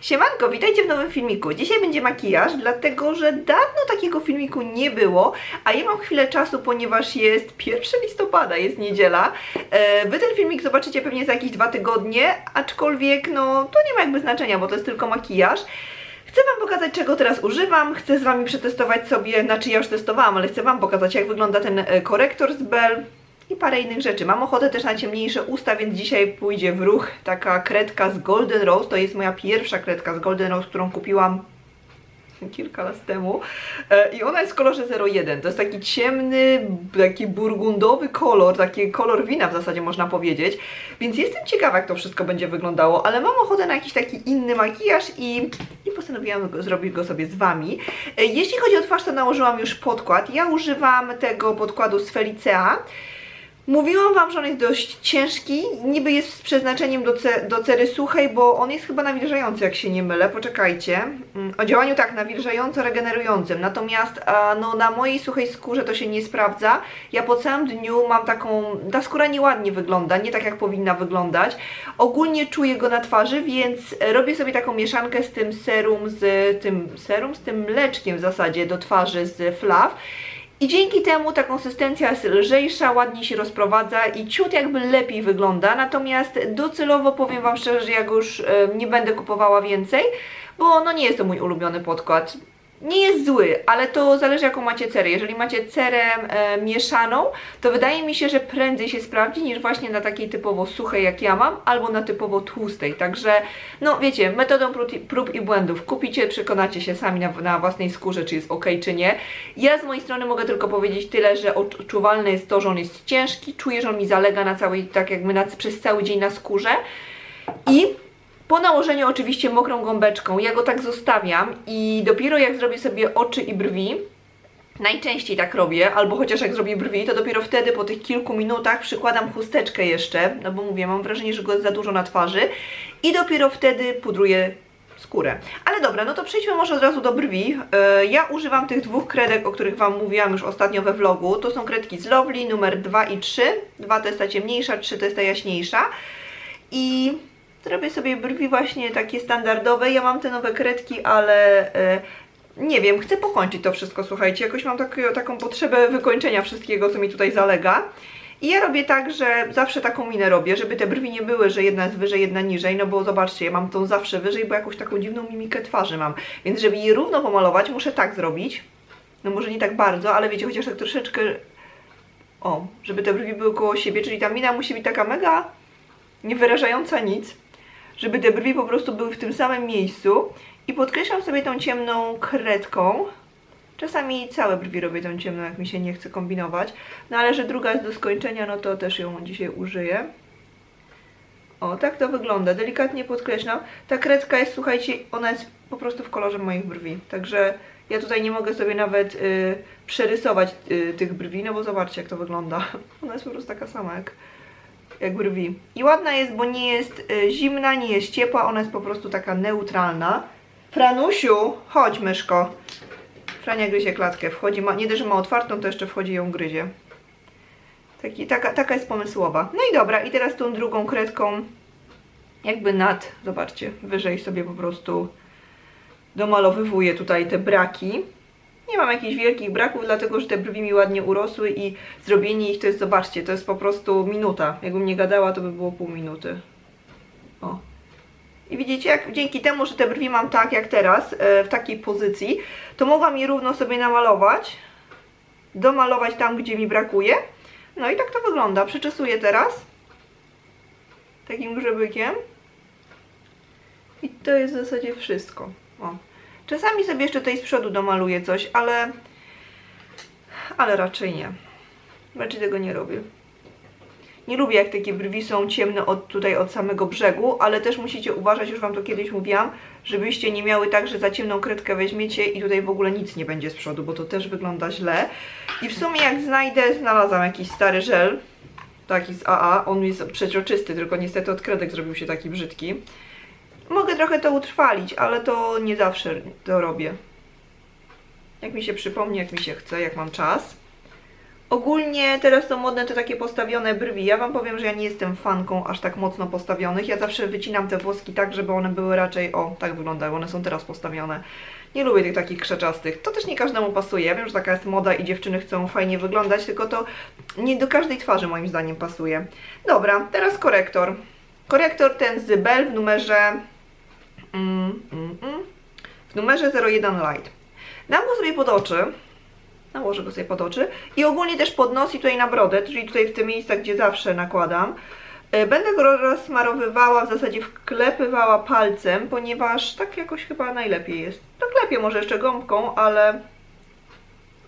Siemanko, witajcie w nowym filmiku. Dzisiaj będzie makijaż, dlatego że dawno takiego filmiku nie było, a ja mam chwilę czasu, ponieważ jest 1 listopada, jest niedziela. E, Wy ten filmik zobaczycie pewnie za jakieś dwa tygodnie, aczkolwiek no to nie ma jakby znaczenia, bo to jest tylko makijaż. Chcę Wam pokazać, czego teraz używam, chcę z Wami przetestować sobie, znaczy ja już testowałam, ale chcę Wam pokazać, jak wygląda ten e, korektor z Bell i parę innych rzeczy. Mam ochotę też na ciemniejsze usta, więc dzisiaj pójdzie w ruch taka kredka z Golden Rose. To jest moja pierwsza kredka z Golden Rose, którą kupiłam kilka lat temu E, i ona jest w kolorze 01. To jest taki ciemny, taki burgundowy kolor, taki kolor wina w zasadzie można powiedzieć. Więc jestem ciekawa jak to wszystko będzie wyglądało, ale mam ochotę na jakiś taki inny makijaż i, i postanowiłam go, zrobić go sobie z Wami. E, Jeśli chodzi o twarz, to nałożyłam już podkład. Ja używam tego podkładu z Felicea. Mówiłam Wam, że on jest dość ciężki, niby jest z przeznaczeniem do, ce, do cery suchej, bo on jest chyba nawilżający, jak się nie mylę, poczekajcie. Mm, O działaniu tak, nawilżająco, regenerującym, natomiast a, no, na mojej suchej skórze to się nie sprawdza. Ja po całym dniu mam taką, ta skóra nieładnie wygląda, nie tak jak powinna wyglądać. Ogólnie czuję go na twarzy, więc robię sobie taką mieszankę z tym serum, z tym serum, z tym mleczkiem w zasadzie do twarzy z Flav. I dzięki temu ta konsystencja jest lżejsza, ładnie się rozprowadza i ciut jakby lepiej wygląda. Natomiast docelowo powiem Wam szczerze, że ja go już nie będę kupowała więcej, bo no nie jest to mój ulubiony podkład. Nie jest zły, ale to zależy jaką macie cerę. Jeżeli macie cerę e, mieszaną, to wydaje mi się, że prędzej się sprawdzi niż właśnie na takiej typowo suchej jak ja mam, albo na typowo tłustej. Także, no wiecie, metodą prób, prób i błędów. Kupicie, przekonacie się sami na, na własnej skórze, czy jest ok, czy nie. Ja z mojej strony mogę tylko powiedzieć tyle, że odczuwalne jest to, że on jest ciężki, czuję, że on mi zalega na całej, tak jakby na, przez cały dzień na skórze. I po nałożeniu oczywiście mokrą gąbeczką ja go tak zostawiam i dopiero jak zrobię sobie oczy i brwi, najczęściej tak robię, albo chociaż jak zrobię brwi, to dopiero wtedy po tych kilku minutach przykładam chusteczkę jeszcze, no bo mówię, mam wrażenie, że go jest za dużo na twarzy i dopiero wtedy pudruję skórę. Ale dobra, no to przejdźmy może od razu do brwi. E, Ja używam tych dwóch kredek, o których Wam mówiłam już ostatnio we vlogu. To są kredki z Lovely numer 2 i 3. 2 to jest ta ciemniejsza, 3 to jest ta jaśniejsza. I zrobię sobie brwi właśnie takie standardowe. Ja mam te nowe kredki, ale e, nie wiem, chcę pokończyć to wszystko, słuchajcie. Jakoś mam taki, taką potrzebę wykończenia wszystkiego, co mi tutaj zalega. I ja robię tak, że zawsze taką minę robię, żeby te brwi nie były, że jedna jest wyżej, jedna niżej, no bo zobaczcie, ja mam tą zawsze wyżej, bo jakąś taką dziwną mimikę twarzy mam. Więc żeby je równo pomalować, muszę tak zrobić. No może nie tak bardzo, ale wiecie, chociaż tak troszeczkę... O, żeby te brwi były koło siebie, czyli ta mina musi być taka mega nie wyrażająca nic, żeby te brwi po prostu były w tym samym miejscu i podkreślam sobie tą ciemną kredką. Czasami całe brwi robię tą ciemną, jak mi się nie chce kombinować. No ale że druga jest do skończenia, no to też ją dzisiaj użyję. O, tak to wygląda. Delikatnie podkreślam. Ta kredka jest, słuchajcie, ona jest po prostu w kolorze moich brwi. Także ja tutaj nie mogę sobie nawet y, przerysować y, tych brwi, no bo zobaczcie, jak to wygląda. Ona jest po prostu taka sama jak, jak brwi. I ładna jest, bo nie jest y, zimna, nie jest ciepła, ona jest po prostu taka neutralna. Franusiu, chodź myszko. Frania gryzie klatkę, wchodzi, ma, nie dość, że ma otwartą, to jeszcze wchodzi ją gryzie. Taki, taka, taka jest pomysłowa. No i dobra, i teraz tą drugą kredką jakby nad, zobaczcie, wyżej sobie po prostu domalowywuję tutaj te braki. Nie mam jakichś wielkich braków, dlatego że te brwi mi ładnie urosły i zrobienie ich to jest, zobaczcie, to jest po prostu minuta. Jakbym nie gadała, to by było pół minuty. O. I widzicie, jak dzięki temu, że te brwi mam tak jak teraz, e, w takiej pozycji, to mogłam je równo sobie namalować, domalować tam, gdzie mi brakuje. No i tak to wygląda. Przeczesuję teraz takim grzebykiem. I to jest w zasadzie wszystko. O. Czasami sobie jeszcze tutaj z przodu domaluję coś, ale ale raczej nie. Raczej tego nie robię. Nie lubię jak takie brwi są ciemne od tutaj od samego brzegu, ale też musicie uważać, już Wam to kiedyś mówiłam, żebyście nie miały tak, że za ciemną kredkę weźmiecie i tutaj w ogóle nic nie będzie z przodu, bo to też wygląda źle. I w sumie jak znajdę, znalazłam jakiś stary żel, taki z AA, on jest przeźroczysty, tylko niestety od kredek zrobił się taki brzydki. Mogę trochę to utrwalić, ale to nie zawsze to robię. Jak mi się przypomni, jak mi się chce, jak mam czas. Ogólnie teraz są modne te takie postawione brwi. Ja Wam powiem, że ja nie jestem fanką aż tak mocno postawionych. Ja zawsze wycinam te włoski tak, żeby one były raczej, o, tak wyglądają, one są teraz postawione. Nie lubię tych takich krzaczastych. To też nie każdemu pasuje. Ja wiem, że taka jest moda i dziewczyny chcą fajnie wyglądać, tylko to nie do każdej twarzy moim zdaniem pasuje. Dobra, teraz korektor. Korektor ten z Bell w numerze... Mm, mm, mm, w numerze 01 Light. Dam go sobie pod oczy. Nałożę go sobie pod oczy. I ogólnie też pod nos i tutaj na brodę, czyli tutaj w tym miejscach, gdzie zawsze nakładam. E, Będę go rozsmarowywała, w zasadzie wklepywała palcem, ponieważ tak jakoś chyba najlepiej jest. Doklepię może jeszcze gąbką, ale...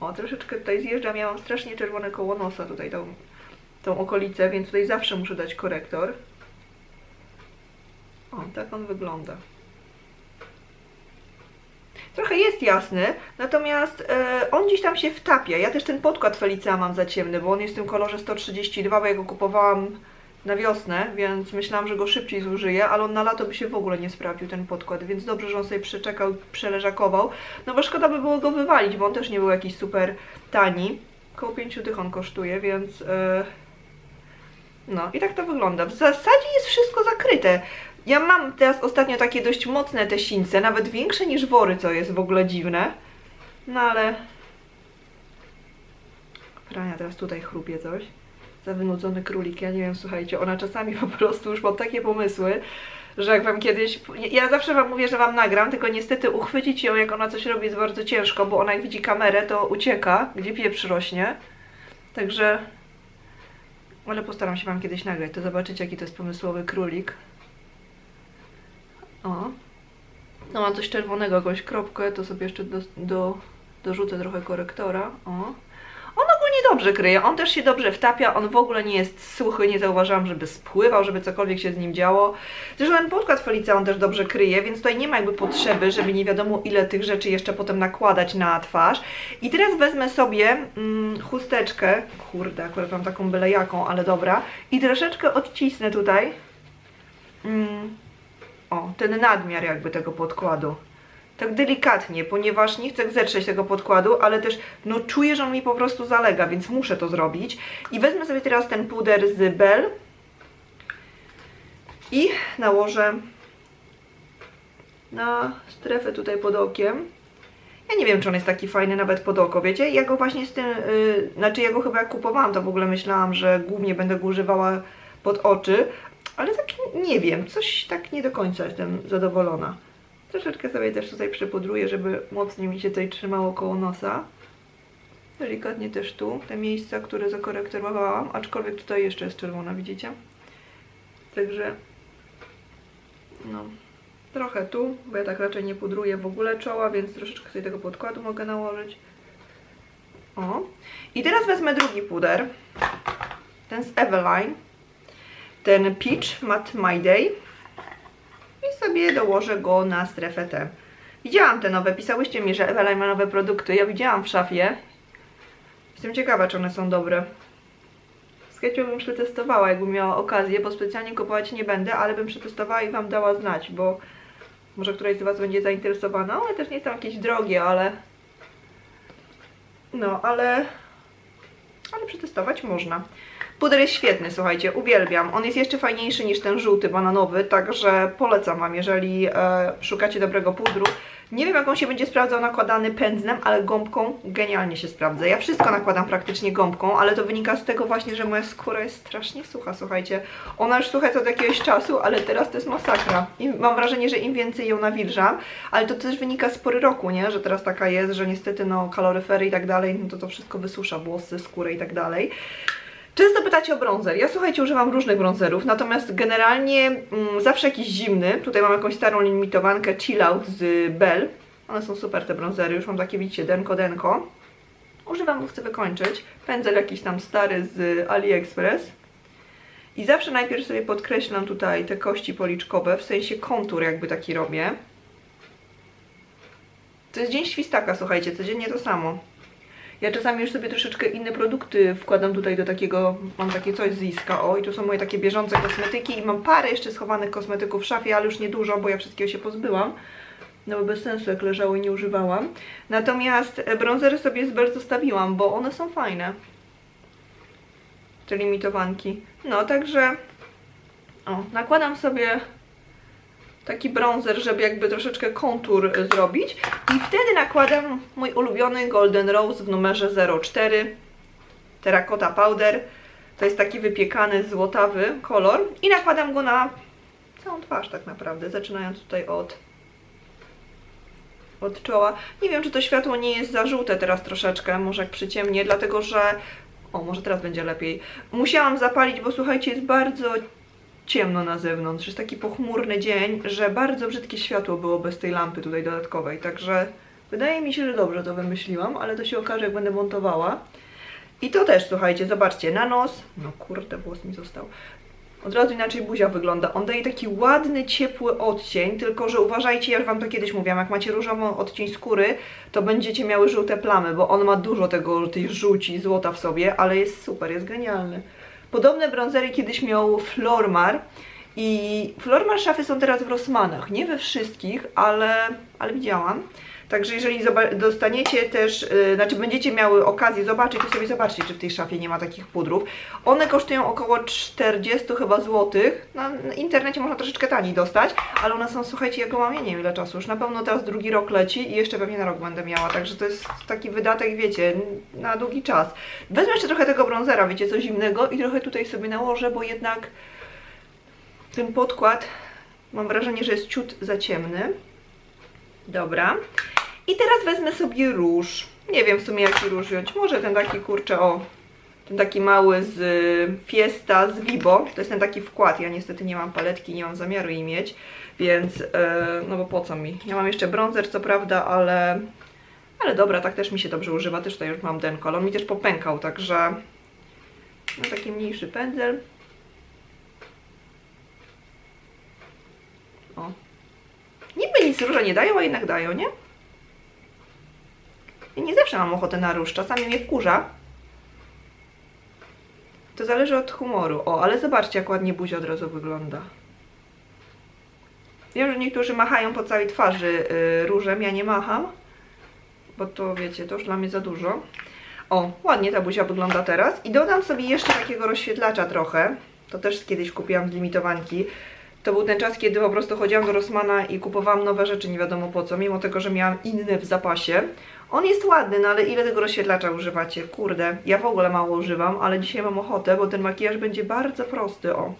O, troszeczkę tutaj zjeżdżam. Ja mam strasznie czerwone koło nosa, tutaj tą, tą okolicę, więc tutaj zawsze muszę dać korektor. O, tak on wygląda. Trochę jest jasny, natomiast e, on gdzieś tam się wtapia. Ja też ten podkład Felicia mam za ciemny, bo on jest w tym kolorze 132, bo ja go kupowałam na wiosnę, więc myślałam, że go szybciej zużyję, ale on na lato by się w ogóle nie sprawdził, ten podkład, więc dobrze, że on sobie przeczekał, przeleżakował. No bo szkoda by było go wywalić, bo on też nie był jakiś super tani. Koło 5 dych on kosztuje, więc... E, no i tak to wygląda. W zasadzie jest wszystko zakryte. Ja mam teraz ostatnio takie dość mocne te sińce, nawet większe niż wory, co jest w ogóle dziwne. No ale... Frania teraz tutaj chrupie coś. Za wynudzony królik, ja nie wiem, słuchajcie, ona czasami po prostu już ma takie pomysły, że jak wam kiedyś... Ja zawsze wam mówię, że wam nagram, tylko niestety uchwycić ją, jak ona coś robi, jest bardzo ciężko, bo ona jak widzi kamerę, to ucieka, gdzie pieprz rośnie. Także... Ale postaram się wam kiedyś nagrać, to zobaczycie, jaki to jest pomysłowy królik. O. No mam coś czerwonego, jakąś kropkę, to sobie jeszcze do, do, dorzucę trochę korektora. O. On ogólnie dobrze kryje, on też się dobrze wtapia, on w ogóle nie jest suchy, nie zauważyłam, żeby spływał, żeby cokolwiek się z nim działo. Zresztą ten podkład Felica on też dobrze kryje, więc tutaj nie ma jakby potrzeby, żeby nie wiadomo ile tych rzeczy jeszcze potem nakładać na twarz. I teraz wezmę sobie mm, chusteczkę, kurde, akurat mam taką byle jaką, ale dobra, i troszeczkę odcisnę tutaj. Mm, ten nadmiar jakby tego podkładu. Tak delikatnie, ponieważ nie chcę zetrzeć tego podkładu, ale też no czuję, że on mi po prostu zalega, więc muszę to zrobić. I wezmę sobie teraz ten puder z Bell i nałożę na strefę tutaj pod okiem. Ja nie wiem, czy on jest taki fajny nawet pod oko, wiecie? Ja go właśnie z tym, yy, znaczy ja go chyba jak kupowałam, to w ogóle myślałam, że głównie będę go używała pod oczy, ale tak nie wiem, coś tak nie do końca jestem zadowolona. Troszeczkę sobie też tutaj przypudruję, żeby mocniej mi się tutaj trzymało koło nosa. Delikatnie też tu, te miejsca, które zakorektowałam, aczkolwiek tutaj jeszcze jest czerwona, widzicie? Także, no, trochę tu, bo ja tak raczej nie pudruję w ogóle czoła, więc troszeczkę sobie tego podkładu mogę nałożyć. O. I teraz wezmę drugi puder, ten z Eveline ten Peach Matte My Day i sobie dołożę go na strefę T. Widziałam te nowe, pisałyście mi, że Eveline ma nowe produkty, ja widziałam w szafie. Jestem ciekawa, czy one są dobre. Z bym przetestowała, jakbym miała okazję, bo specjalnie kupować nie będę, ale bym przetestowała i Wam dała znać, bo może któraś z Was będzie zainteresowana. One też nie są jakieś drogie, ale... No, ale... Ale przetestować można. Puder jest świetny, słuchajcie, uwielbiam. On jest jeszcze fajniejszy niż ten żółty bananowy, także polecam Wam, jeżeli e, szukacie dobrego pudru. Nie wiem, jak on się będzie sprawdzał nakładany pędzlem, ale gąbką genialnie się sprawdza. Ja wszystko nakładam praktycznie gąbką, ale to wynika z tego właśnie, że moja skóra jest strasznie sucha, słuchajcie. Ona już sucha od jakiegoś czasu, ale teraz to jest masakra. I mam wrażenie, że im więcej ją nawilżam, ale to też wynika z pory roku, nie? Że teraz taka jest, że niestety no kaloryfery i tak dalej, no to to wszystko wysusza włosy, skórę i tak dalej. Często pytacie o bronzer. Ja słuchajcie, używam różnych bronzerów, natomiast generalnie mm, zawsze jakiś zimny. Tutaj mam jakąś starą limitowankę Chill Out z Bell. One są super te bronzery, już mam takie, widzicie, denko denko. Używam, bo chcę wykończyć. Pędzel jakiś tam stary z AliExpress. I zawsze najpierw sobie podkreślam tutaj te kości policzkowe, w sensie kontur jakby taki robię. To jest dzień świstaka, słuchajcie, codziennie to samo. Ja czasami już sobie troszeczkę inne produkty wkładam tutaj do takiego, mam takie coś z Iska, o i tu są moje takie bieżące kosmetyki i mam parę jeszcze schowanych kosmetyków w szafie, ale już niedużo, bo ja wszystkiego się pozbyłam. No bo bez sensu, jak leżały nie używałam. Natomiast bronzery sobie z Bell zostawiłam, bo one są fajne. te limitowanki. No, także o, nakładam sobie taki bronzer, żeby jakby troszeczkę kontur y, zrobić i wtedy nakładam mój ulubiony Golden Rose w numerze 04 Terracotta Powder. To jest taki wypiekany złotawy kolor i nakładam go na całą twarz tak naprawdę, zaczynając tutaj od od czoła. Nie wiem, czy to światło nie jest za żółte teraz troszeczkę, może jak przyciemnie, dlatego że... O, może teraz będzie lepiej. Musiałam zapalić, bo słuchajcie, jest bardzo ciemno na zewnątrz. Jest taki pochmurny dzień, że bardzo brzydkie światło było bez tej lampy tutaj dodatkowej, także wydaje mi się, że dobrze to wymyśliłam, ale to się okaże, jak będę montowała. I to też, słuchajcie, zobaczcie, na nos... No kurde, włos mi został. Od razu inaczej buzia wygląda. On daje taki ładny, ciepły odcień, tylko że uważajcie, ja już Wam to kiedyś mówiłam, jak macie różową odcień skóry, to będziecie miały żółte plamy, bo on ma dużo tego, tej żółci, złota w sobie, ale jest super, jest genialny. Podobne bronzery kiedyś miał Flormar i Flormar szafy są teraz w Rossmanach, nie we wszystkich, ale, ale widziałam. Także jeżeli dostaniecie też, yy, znaczy będziecie miały okazję zobaczyć, to sobie zobaczcie, czy w tej szafie nie ma takich pudrów. One kosztują około 40 chyba złotych. Na, internecie można troszeczkę taniej dostać, ale one są, słuchajcie, ja go mam, ja nie wiem ile czasu, już na pewno teraz drugi rok leci i jeszcze pewnie na rok będę miała, także to jest taki wydatek, wiecie, na długi czas. Wezmę jeszcze trochę tego bronzera, wiecie, co zimnego i trochę tutaj sobie nałożę, bo jednak ten podkład mam wrażenie, że jest ciut za ciemny. Dobra. I teraz wezmę sobie róż. Nie wiem w sumie jaki róż wziąć. Może ten taki kurczę, o. Ten taki mały z y, Fiesta, z Vibo. To jest ten taki wkład. Ja niestety nie mam paletki, nie mam zamiaru jej mieć. Więc, e, no bo po co mi? Ja mam jeszcze bronzer, co prawda, ale... Ale dobra, tak też mi się dobrze używa. Też tutaj już mam ten kolor. On mi też popękał, także... No taki mniejszy pędzel. O. Niby nic róża nie dają, a jednak dają, nie? Nie zawsze mam ochotę na róż, czasami mnie wkurza. To zależy od humoru. O, ale zobaczcie, jak ładnie buzia od razu wygląda. Wiem, że niektórzy machają po całej twarzy yy, różem, ja nie macham. Bo to, wiecie, to już dla mnie za dużo. O, ładnie ta buzia wygląda teraz. I dodam sobie jeszcze takiego rozświetlacza trochę. To też kiedyś kupiłam z limitowanki. To był ten czas, kiedy po prostu chodziłam do Rossmana i kupowałam nowe rzeczy, nie wiadomo po co, mimo tego, że miałam inne w zapasie. On jest ładny, no ale ile tego rozświetlacza używacie? Kurde, ja w ogóle mało używam, ale dzisiaj mam ochotę, bo ten makijaż będzie bardzo prosty, o.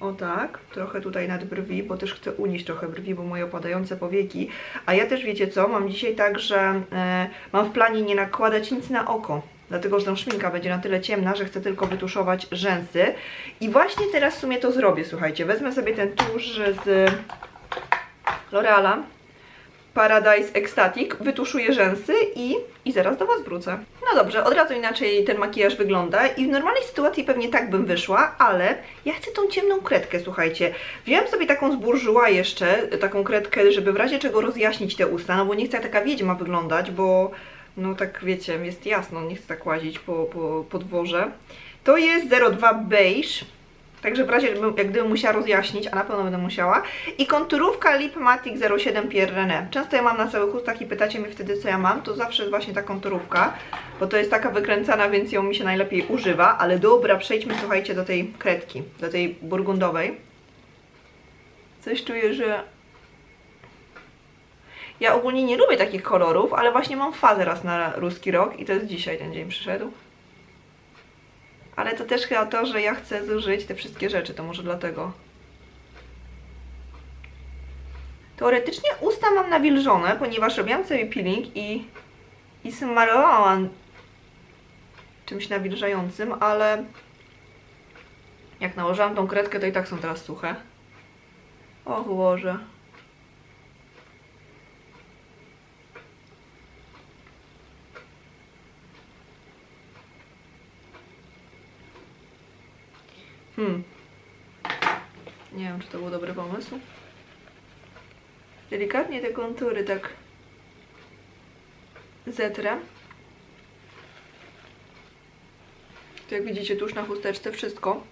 O tak, trochę tutaj nad brwi, bo też chcę unieść trochę brwi, bo moje opadające powieki. A ja też wiecie co, mam dzisiaj tak, że e, mam w planie nie nakładać nic na oko. Dlatego, że ta szminka będzie na tyle ciemna, że chcę tylko wytuszować rzęsy. I właśnie teraz w sumie to zrobię, słuchajcie. Wezmę sobie ten tusz z L'Oreala Paradise Ecstatic, wytuszuję rzęsy i, i zaraz do Was wrócę. No dobrze, od razu inaczej ten makijaż wygląda i w normalnej sytuacji pewnie tak bym wyszła, ale ja chcę tą ciemną kredkę, słuchajcie. Wziąłem sobie taką z Bourjois jeszcze, taką kredkę, żeby w razie czego rozjaśnić te usta, no bo nie chcę taka wiedźma wyglądać, bo no tak wiecie, jest jasno, nie chcę tak łazić po, po podworze. To jest 02 Beige, także w razie jak gdybym musiała rozjaśnić, a na pewno będę musiała. I konturówka Lip Matic 07 Pierre René. Często ja mam na całych ustach i pytacie mnie wtedy co ja mam, to zawsze jest właśnie ta konturówka, bo to jest taka wykręcana, więc ją mi się najlepiej używa. Ale dobra, przejdźmy słuchajcie do tej kredki, do tej burgundowej. Coś czuję, że ja ogólnie nie lubię takich kolorów, ale właśnie mam fazę raz na ruski rok i to jest dzisiaj ten dzień przyszedł. Ale to też chyba to, że ja chcę zużyć te wszystkie rzeczy, to może dlatego. Teoretycznie usta mam nawilżone, ponieważ robiłam sobie peeling i, i smarowałam czymś nawilżającym, ale jak nałożyłam tą kredkę, to i tak są teraz suche. Och Boże. Hmm. Nie wiem, czy to był dobry pomysł. Delikatnie te kontury tak zetrę. Tu jak widzicie, tuż na chusteczce wszystko.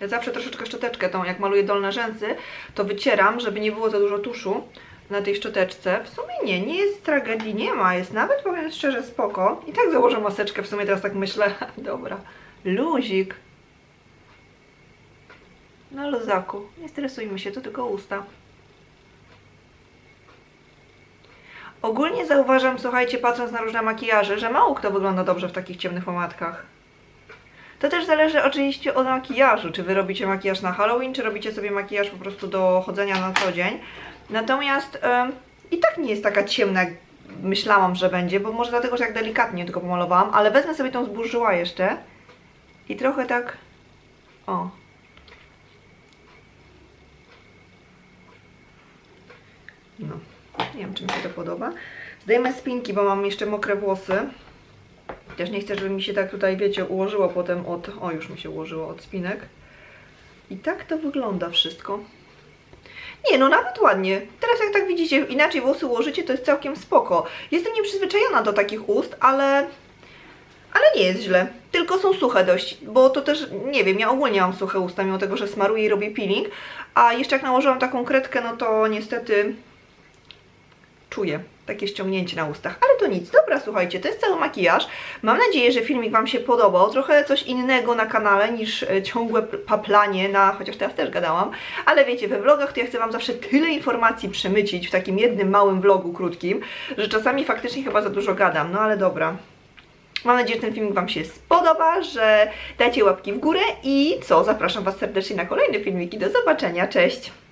Ja zawsze troszeczkę szczoteczkę tą, jak maluję dolne rzęsy, to wycieram, żeby nie było za dużo tuszu, na tej szczoteczce. W sumie nie, nie jest tragedii, nie ma, jest nawet, powiem szczerze, spoko. I tak założę maseczkę, w sumie teraz tak myślę, dobra, luzik. Na luzaku, nie stresujmy się, to tylko usta. Ogólnie zauważam, słuchajcie, patrząc na różne makijaże, że mało kto wygląda dobrze w takich ciemnych pomadkach. To też zależy oczywiście od makijażu, czy wy robicie makijaż na Halloween, czy robicie sobie makijaż po prostu do chodzenia na co dzień. Natomiast i tak nie jest taka ciemna, jak myślałam, że będzie, bo może dlatego, że jak delikatnie tylko pomalowałam, ale wezmę sobie tą zburzyła jeszcze i trochę tak, o. No, nie wiem, czy mi się to podoba. Zdejmę spinki, bo mam jeszcze mokre włosy. Też nie chcę, żeby mi się tak tutaj, wiecie, ułożyło potem od... O, już mi się ułożyło od spinek. I tak to wygląda wszystko. Nie, no nawet ładnie. Teraz jak tak widzicie, inaczej włosy ułożycie, to jest całkiem spoko. Jestem nieprzyzwyczajona do takich ust, ale... Ale nie jest źle. Tylko są suche dość, bo to też, nie wiem, ja ogólnie mam suche usta, mimo tego, że smaruję i robię peeling. A jeszcze jak nałożyłam taką kredkę, no to niestety czuję takie ściągnięcie na ustach, ale to nic. Dobra, słuchajcie, to jest cały makijaż. Mam nadzieję, że filmik Wam się podobał. Trochę coś innego na kanale niż e, ciągłe paplanie na, chociaż teraz też gadałam, ale wiecie, we vlogach to ja chcę Wam zawsze tyle informacji przemycić w takim jednym małym vlogu krótkim, że czasami faktycznie chyba za dużo gadam, no ale dobra. Mam nadzieję, że ten filmik Wam się spodoba, że dacie łapki w górę i co, zapraszam Was serdecznie na kolejne filmiki. Do zobaczenia, cześć!